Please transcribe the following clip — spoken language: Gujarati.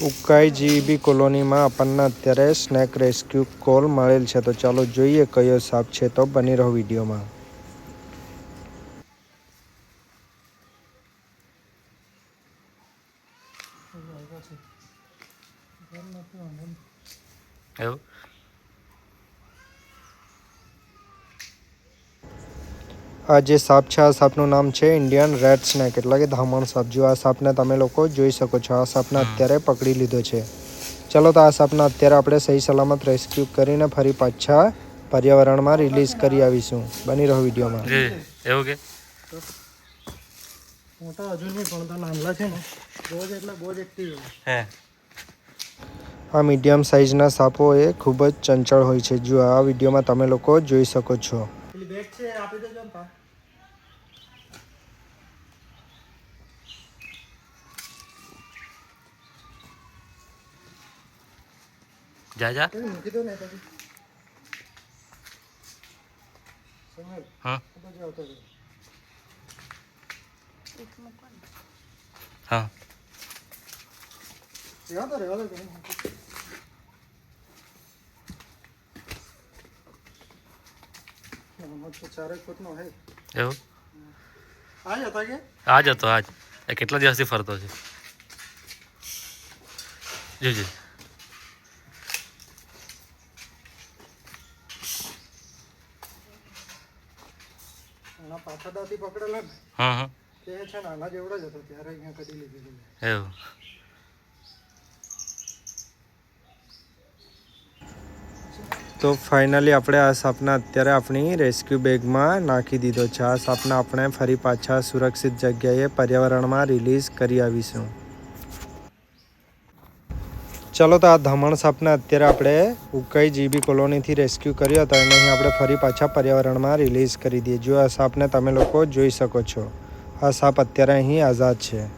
ઉકાઈ જીબી કોલોનીમાં આપણને અત્યારે સ્નેક રેસ્ક્યુ કોલ મળેલ છે. તો ચાલો જોઈએ કયો સાપ છે તો બની રહો વિડીયોમાં. એવું આ જે સાપ છે આ સાપનું નામ છે ઇન્ડિયન રેડ સ્નેક એટલે કે ધામણ સાપ. જો આ સાપને તમે લોકો જોઈ શકો છો આ સાપને અત્યારે પકડી લીધો છે. ચલો તો આ સાપને અત્યારે આપણે સહી સલામત રેસ્ક્યુ કરીને ફરી પાછા પર્યાવરણમાં રિલીઝ કરી આવીશું. બની રહો વિડીયોમાં. જી એવું કે? મોટા હજુ નહીં પણ તો નાનલા છે ને. બહુ જ એટલે બહુ જ એક્ટિવ હે. આ મીડિયમ સાઇઝના સાપો એ ખૂબ જ ચંચળ હોય છે. જો આ વિડીયોમાં તમે લોકો જોઈ શકો છો. પેલી બેગ છે આપી દેજો ને પા જા જા મૂકી દો ને પછી હા હા રહેવા દો રહેવા દો કંઈ નહીં. આમાં તો ચારેક ફૂટનો હે એવું? આ આજ હતો આજ એ કેટલા દિવસથી ફરતો છે? જોજે. એના પાછા દાંતી પકડેલા ને? હા હા તે છે ને આના જેવડો જ હતો ત્યારે અહીંયા કદી લીધી એવું. તો ફાઇનલી આપણે આ સાપને અત્યારે આપણી રેસ્ક્યુ બેગમાં નાખી દીધો છે. આ સાપના આપણે ફરી પાછા સુરક્ષિત જગ્યાએ પર્યાવરણમાં રિલીઝ કરી આવીશું. ચલો તો આ ધમણ સાપને અત્યારે આપણે ઉકાઈ જીબી કોલોનીથી રેસ્ક્યુ કર્યો હતો એને અહીં આપણે ફરી પાછા પર્યાવરણમાં રિલીઝ કરી દઈએ. જો આ સાપને તમે લોકો જોઈ શકો છો. આ સાપ અત્યારે અહીં આઝાદ છે.